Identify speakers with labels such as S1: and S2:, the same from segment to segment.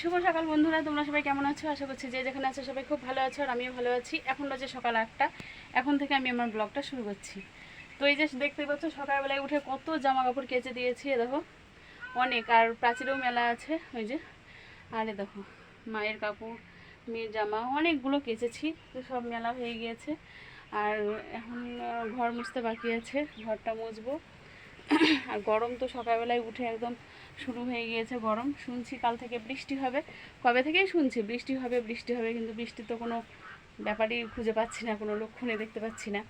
S1: শুভ সকাল বন্ধুরা, তোমরা সবাই কেমন আছো? আশা করছি যে যেখানে আছো সবাই খুব ভালো আছো আর আমিও ভালো আছি। এখন বাজে সকাল আটটা। এখন থেকে আমি আমার ব্লগটা শুরু করছি। তো এই যে দেখতে পাচ্ছ, সকালবেলায় উঠে কত জামা কাপড় কেচে দিয়েছি দেখো। অনেক, আর প্রাচীরেও মেলা আছে, ওই যে। আর দেখো, মায়ের কাপড়, মেয়ের জামা, অনেকগুলো কেচেছি, তো সব মেলা হয়ে গিয়েছে। আর এখন ঘর মুছতে বাকি আছে, ঘরটা মুছবো। আর গরম তো সকালবেলায় উঠে একদম শুরু হয়ে গিয়েছে গরম। শুনছি কাল থেকে বৃষ্টি হবে। কবে থেকেই শুনছি, বৃষ্টি হবে বৃষ্টি হবে, কিন্তু বৃষ্টি তো কোনো ব্যাপারই খুঁজে পাচ্ছি না, কোনো লক্ষণে দেখতে পাচ্ছি না।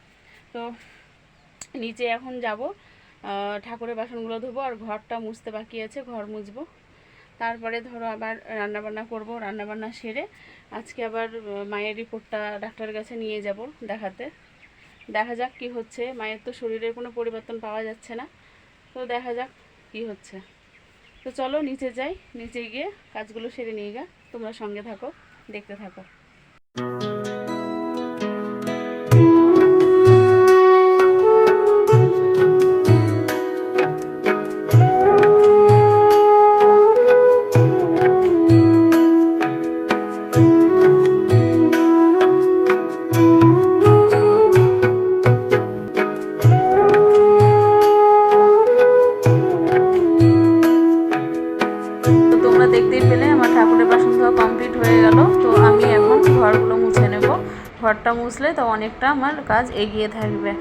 S1: তো নিচে এখন যাব ঠাকুরের বাসনগুলো ধোবো আর ঘরটা মুছতে বাকি আছে, ঘর মুছবো। তারপরে ধরো আবার রান্নাবান্না করব, রান্নাবান্না সেরে আজকে আবার মায়ের রিপোর্টটা ডাক্তারের কাছে নিয়ে যাব দেখাতে। দেখা যাক কি হচ্ছে, মায়ের তো শরীরের কোনো পরিবর্তন পাওয়া যাচ্ছে না। তো দেখা যাক কি হচ্ছে। তো চলো নিচে যাই, নিচে গিয়ে কাজগুলো সেরে নিয়ে গা। তোমরা সঙ্গে থাকো, দেখতে থাকো। ঘরটা মুছলে তো অনেকটা আমার কাজ এগিয়ে থাকবে।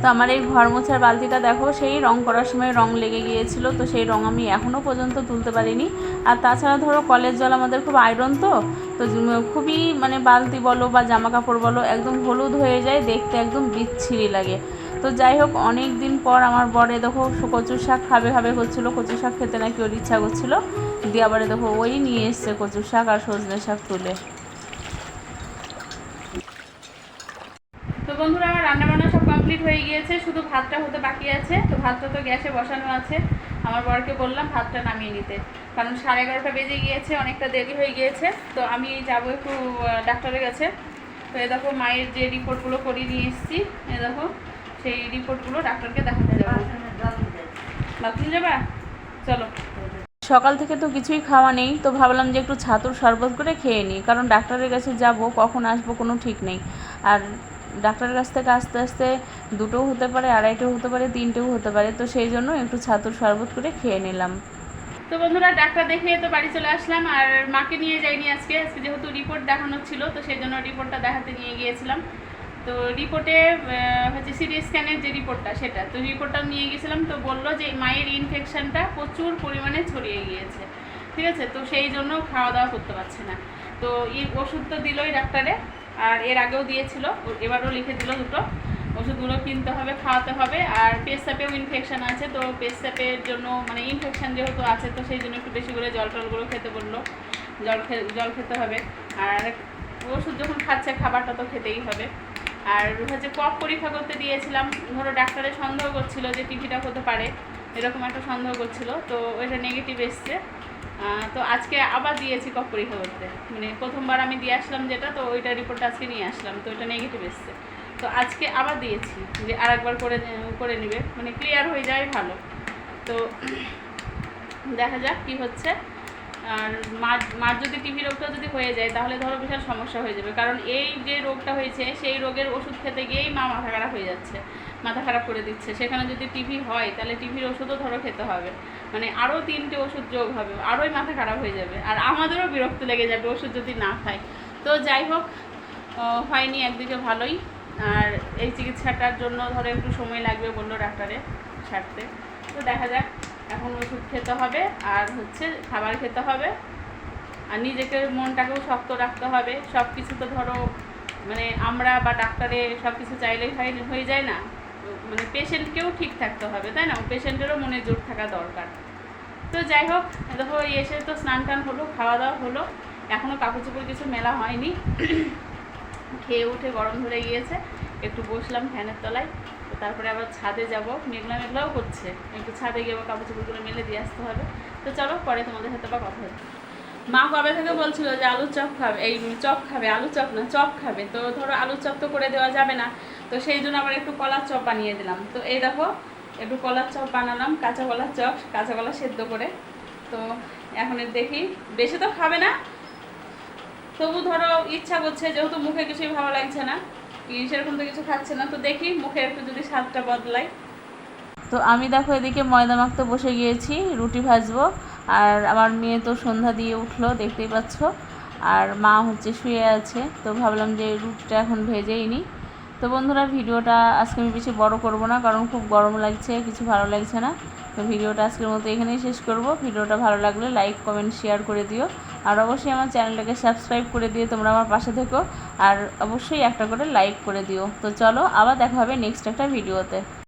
S1: তো আমার এই ঘর মোছার বালতিটা দেখো, সেই রং করার সময় রং লেগে গিয়েছিল, তো সেই রং আমি এখনও পর্যন্ত তুলতে পারিনি। আর তাছাড়া ধরো কলের জল আমাদের খুব আয়রন তো তো খুবই মানে বালতি বলো বা জামা কাপড় বলো, একদম হলুদ হয়ে যায়, দেখতে একদম বিচ্ছিরি লাগে। তো যাই হোক অনেক দিন পর আমার বরে দেখো কচু শাক খাবে খাবে করছিল কচু শাক খেতে নাকি ওর ইচ্ছা করছিল। দিয়ে আবার দেখো ওই নিয়ে এসছে কচু শাক আর সজনে শাক তুলে। তো বন্ধুরা আমার রান্নাবান্না সব কমপ্লিট হয়ে গিয়েছে শুধু ভাতটা হতে বাকি আছে তো ভাতটা তো গ্যাসে বসানো আছে। আমার বরকে বললাম ভাতটা নামিয়ে নিতে কারণ সাড়ে এগারোটা বেজে গিয়েছে অনেকটা দেরি হয়ে গিয়েছে তো আমি যাব একটু ডাক্তারের কাছে। তো এ দেখো মায়ের যে রিপোর্টগুলো করিয়ে নিয়ে এসেছি এ দেখো সেই রিপোর্টগুলো ডাক্তারকে দেখাতে যাব। বাথরুম যাবা? চলো। সকাল থেকে তো কিছুই খাওয়া নেই, তো ভাবলাম যে একটু ছাতুর শরবত করে খেয়ে নিই, কারণ ডাক্তারের কাছে যাব, কখন আসব কোনো ঠিক নেই। আর ডাক্তারের কাছ থেকে আস্তে আস্তে দুটোও হতে পারে, আড়াইটেও হতে পারে, তিনটেও হতে পারে, তো সেই জন্য একটু ছাতুর শরবত করে খেয়ে নিলাম। তো বন্ধুরা, ডাক্তার দেখে তো বাড়ি চলে আসলাম, আর মাকে নিয়ে যাইনি আজকে আজকে যেহেতু রিপোর্ট দেখানো ছিল, তো সেই জন্য রিপোর্টটা দেখাতে নিয়ে গিয়েছিলাম। তো রিপোর্টে হচ্ছে সিটি স্ক্যানের যে রিপোর্টটা, সেটা। তো রিপোর্টটা নিয়ে গেছিলাম, তো বলল যে মায়ের ইনফেকশনটা প্রচুর পরিমাণে ছড়িয়ে গিয়েছে। ঠিক আছে? তো সেই জন্য খাওয়া দাওয়া করতে পারছে না। তো এই ওষুধ তো দিলই ডাক্তারে, আর এর আগেও দিয়েছিল এবারও লিখে দিল দুটো। ওষুধগুলো কিনতে হবে, খাওয়াতে হবে, আর পেস্তাপেও ইনফেকশন আছে, তো পেস্তাপের জন্য মানে ইনফেকশন যেহেতু আছে, তো সেই জন্য একটু বেশি করে জল টলগুলো খেতে বলল। জল জল খেতে হবে। আর ওষুধ যখন খাচ্ছে, খাবারটা তো খেতেই হবে। আর হচ্ছে কফ পরীক্ষা করতে দিয়েছিলাম। ধরো ডাক্তারে সন্দেহ করছিল যে টিভিটা হতে পারে, এরকম একটা সন্দেহ করছিল, তো ওইটা নেগেটিভ এসছে। তো আজকে আবার দিয়েছি কফ পরীক্ষা করতে মানে প্রথমবার আমি দিয়ে আসলাম যেটা, তো ওইটা রিপোর্ট আজকে নিয়ে আসলাম, তো ওইটা নেগেটিভ এসছে। তো আজকে আবার দিয়েছি, যে আর একবার করে করে নেবে। মানে ক্লিয়ার হয়ে যায় ভালো। তো দেখা যাক কি হচ্ছে। আর মার যদি টিভি রোগটা যদি হয়ে যায়, তাহলে ধরো বিশাল সমস্যা হয়ে যাবে। কারণ এই যে রোগটা হয়েছে, সেই রোগের ওষুধ খেতে গিয়েই মা মাথা খারাপ হয়ে যাচ্ছে, মাথা খারাপ করে দিচ্ছে। সেখানে যদি টিভি হয়, তাহলে টিভির ওষুধও ধরো খেতে হবে। মানে আরও তিনটে ওষুধ যোগ হবে, আরোই মাথা খারাপ হয়ে যাবে। আর আমাদেরও বিরক্ত লেগে যাবে ওষুধ যদি না খায়। তো যাই হোক হয়নি একদিকে ভালোই। আর এই চিকিৎসাটার জন্য ধরো একটু সময় লাগবে বলল ডাক্তারে ছাড়তে। তো দেখা যাক। এখন ওষুধ খেতে হবে, আর হচ্ছে খাবার খেতে হবে। আর নিজেকে মনটাকেও শক্ত রাখতে হবে। সব কিছু তো ধরো মানে আমরা বা ডাক্তারে সব কিছু চাইলেই হয় যায় না। মানে পেশেন্টকেও ঠিক থাকতে হবে, তাই না? পেশেন্টেরও মনে জোর থাকা দরকার। তো যাই হোক, দেখো এসে তো স্নান টান হলো, খাওয়া দাওয়া হলো। এখনও কাপড় চোপড় কিছু মেলা হয়নি। খেয়ে উঠে গরম ধরে গিয়েছে। একটু বসলাম ফ্যানের তলায়। তারপরে আবার ছাদে যাব। মেঘলা মেঘলাও করছে। একটু ছাদে গিয়ে আবার কাপড় চোপড়গুলো মেলে দিয়ে আসতে হবে। তো চলো পরে তোমাদের সাথে আবার কথা হচ্ছে মা কবে থেকে বলছিল যে আলু চপ খাবে? এই চপ খাবে, আলু চপ না, চপ খাবে। তো ধরো আলু চপ তো করে দেওয়া যাবে না। তো সেই জন্য আবার একটু কলার চপ বানিয়ে দিলাম। তো এই দেখো, একটু কলার চপ বানালাম, কাঁচা কলার চপ, কাঁচা কলা সেদ্ধ করে। তো এখন দেখি, বেশি তো খাবে না। তবু ধরো ইচ্ছা করছে, যেহেতু মুখে কিছুই ভালো লাগছে না। সেরকম তো কিছু খাচ্ছে না। তো দেখি, মুখে একটু যদি স্বাদটা বদলাই। তো আমি দেখো এদিকে ময়দা মাখতে বসে গিয়েছি, রুটি ভাজবো। আর আমার মেয়ে তো সন্ধ্যা দিয়ে উঠল, দেখতেই পাচ্ছ। আর মা হচ্ছে শুয়ে আছে, তো ভাবলাম যে রুটিটা এখন ভেজেই নিই। তো বন্ধুরা, ভিডিওটা আজকে আমি বেশি বড় করব না, কারণ খুব গরম লাগছে, কিছু ভালো লাগছে না। তো ভিডিওটা আজকের মতো এখানেই শেষ করব। ভিডিওটা ভালো লাগলে লাইক কমেন্ট শেয়ার করে দিও। আর অবশ্যই আমার চ্যানেলটাকে সাবস্ক্রাইব করে দিয়ে তোমরা আমার পাশে থেকো। আর অবশ্যই একটা করে লাইক করে দিও। তো চলো আবার দেখা হবে নেক্সট একটা ভিডিওতে।